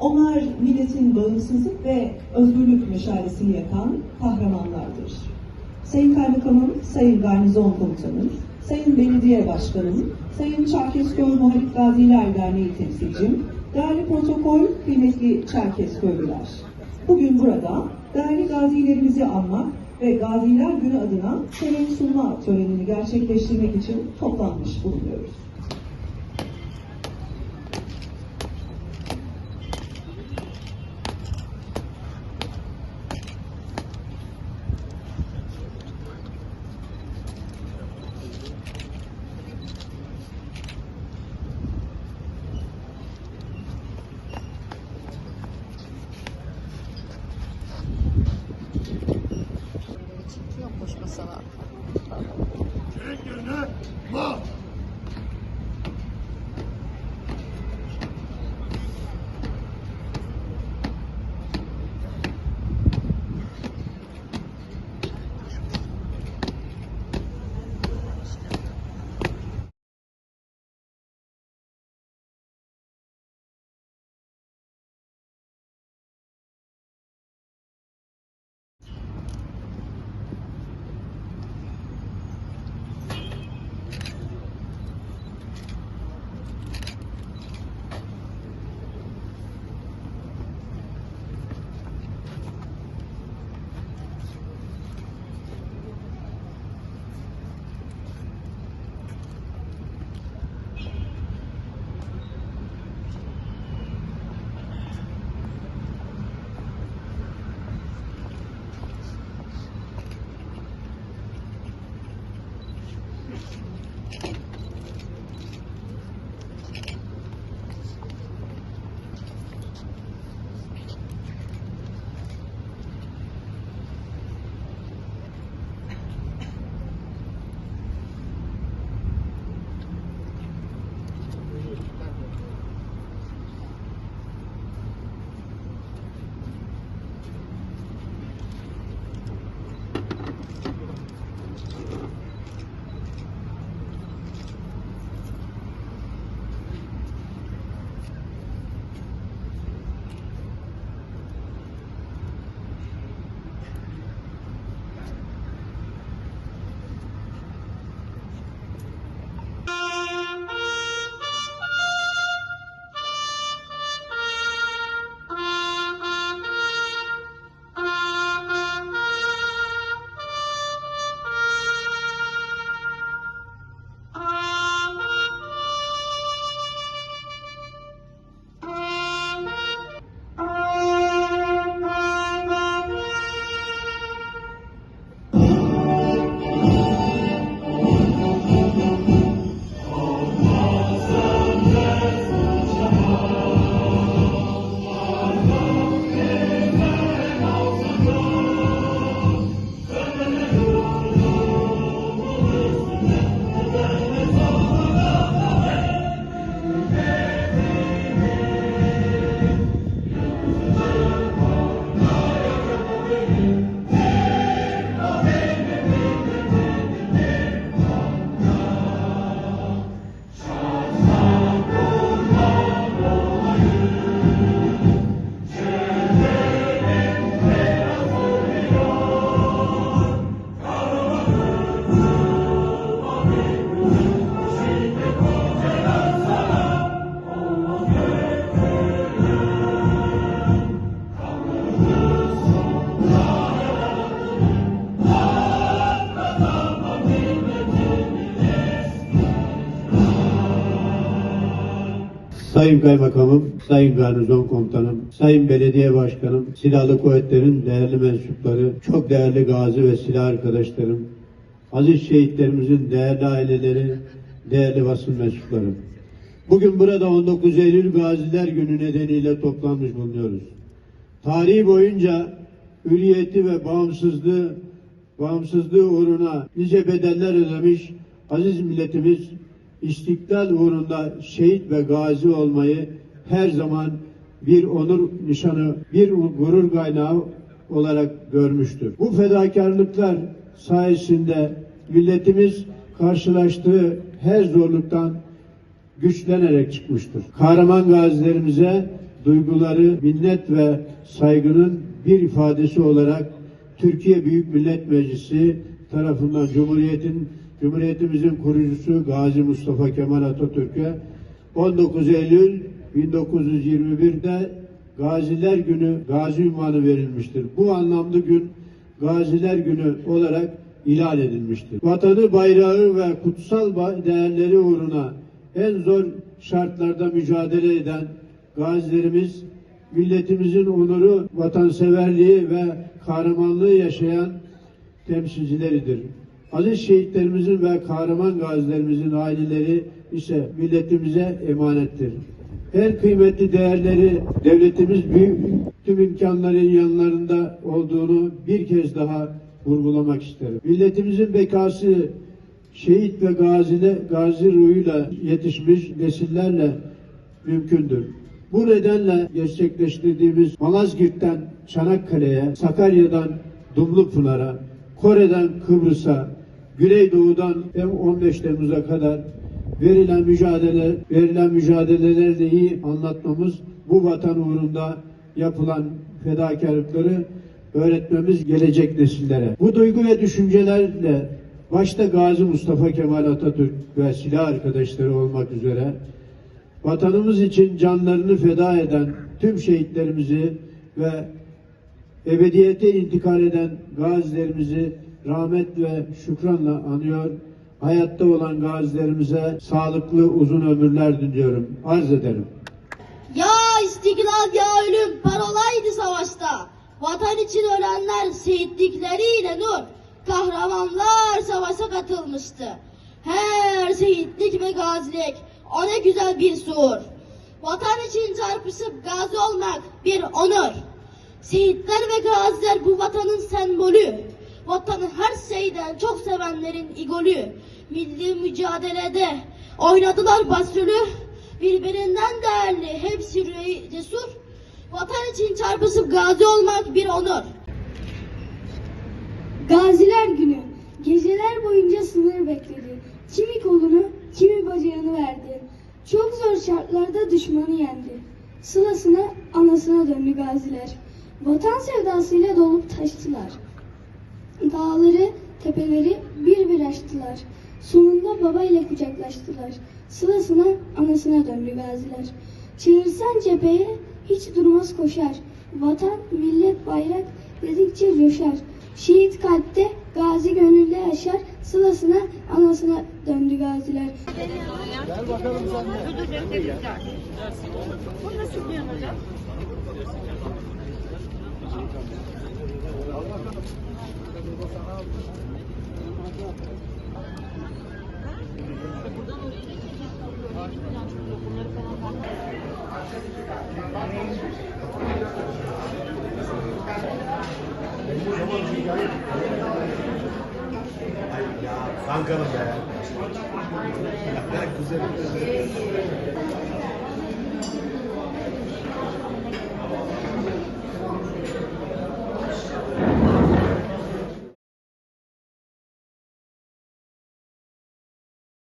Onlar milletin bağımsızlık ve özgürlük meşalesini yakan kahramanlardır. Sayın Kaymakamım, Sayın Garnizon Komutanım, Sayın Belediye Başkanım, Sayın Çerkezköy Muhalif Gaziler Derneği temsilcim, değerli protokol, kıymetli Çerkezköylüler. Bugün burada değerli gazilerimizi anmak ve Gaziler Günü adına selam sunma törenini gerçekleştirmek için toplanmış bulunuyoruz. Sayın Kaymakamım, Sayın Garnizon Komutanım, Sayın Belediye Başkanım, Silahlı Kuvvetlerin değerli mensupları, çok değerli gazi ve silah arkadaşlarım, aziz şehitlerimizin değerli aileleri, değerli basın mensupları. Bugün burada 19 Eylül Gaziler Günü nedeniyle toplanmış bulunuyoruz. Tarihi boyunca hürriyeti ve bağımsızlığı bağımsızlığı uğruna nice bedeller ödemiş aziz milletimiz istiklal uğrunda şehit ve gazi olmayı her zaman bir onur nişanı, bir gurur kaynağı olarak görmüştür. Bu fedakarlıklar sayesinde milletimiz karşılaştığı her zorluktan güçlenerek çıkmıştır. Kahraman gazilerimize duyguları minnet ve saygının bir ifadesi olarak Türkiye Büyük Millet Meclisi tarafından Cumhuriyet'in Cumhuriyetimizin kurucusu Gazi Mustafa Kemal Atatürk'e 19 Eylül 1921'de Gaziler Günü Gazi ünvanı verilmiştir. Bu anlamlı gün Gaziler Günü olarak ilan edilmiştir. Vatanı, bayrağı ve kutsal değerleri uğruna en zor şartlarda mücadele eden gazilerimiz milletimizin onuru, vatanseverliği ve kahramanlığı yaşayan temsilcileridir. Aziz şehitlerimizin ve kahraman gazilerimizin aileleri ise milletimize emanettir. Her kıymetli değerleri devletimiz büyük tüm imkanların yanlarında olduğunu bir kez daha vurgulamak isterim. Milletimizin bekası şehit ve gazile, gazi ruhuyla yetişmiş nesillerle mümkündür. Bu nedenle gerçekleştirdiğimiz Malazgirt'ten Çanakkale'ye, Sakarya'dan Dumlupınar'a, Kore'den Kıbrıs'a, Güneydoğu'dan 15 Temmuz'a kadar verilen mücadele, verilen mücadeleleri de iyi anlatmamız, bu vatan uğrunda yapılan fedakarlıkları öğretmemiz gelecek nesillere. Bu duygu ve düşüncelerle başta Gazi Mustafa Kemal Atatürk ve silah arkadaşları olmak üzere vatanımız için canlarını feda eden tüm şehitlerimizi ve ebediyete intikal eden gazilerimizi rahmet ve şükranla anıyor. Hayatta olan gazilerimize sağlıklı uzun ömürler diliyorum. Arz ederim. Ya istiklal ya ölüm parolaydı savaşta. Vatan için ölenler şehitlikleriyle nur. Kahramanlar savaşa katılmıştı. Her şehitlik ve gazilik o ne güzel bir suur. Vatan için çarpışıp gazi olmak bir onur. Şehitler ve gaziler bu vatanın sembolü. Vatanı her şeyden çok sevenlerin igolü. Milli mücadelede oynadılar başrolü. Birbirinden değerli, hepsi yüreği cesur. Vatan için çarpışıp gazi olmak bir onur. Gaziler Günü. Geceler boyunca sınır bekledi. Kimi kolunu, kimi bacağını verdi. Çok zor şartlarda düşmanı yendi. Sılasına, anasına döndü gaziler. Vatan sevdasıyla dolup taştılar. Dağları, tepeleri bir bir aştılar. Sonunda babayla kucaklaştılar. Sılasına, anasına döndü gaziler. Çığırsan cepheye hiç durmaz koşar. Vatan, millet, bayrak dedikçe coşar. Şehit kalpte, gazi gönülde yaşar. Sılasına, anasına döndü gaziler. Kankanım be. Güzel.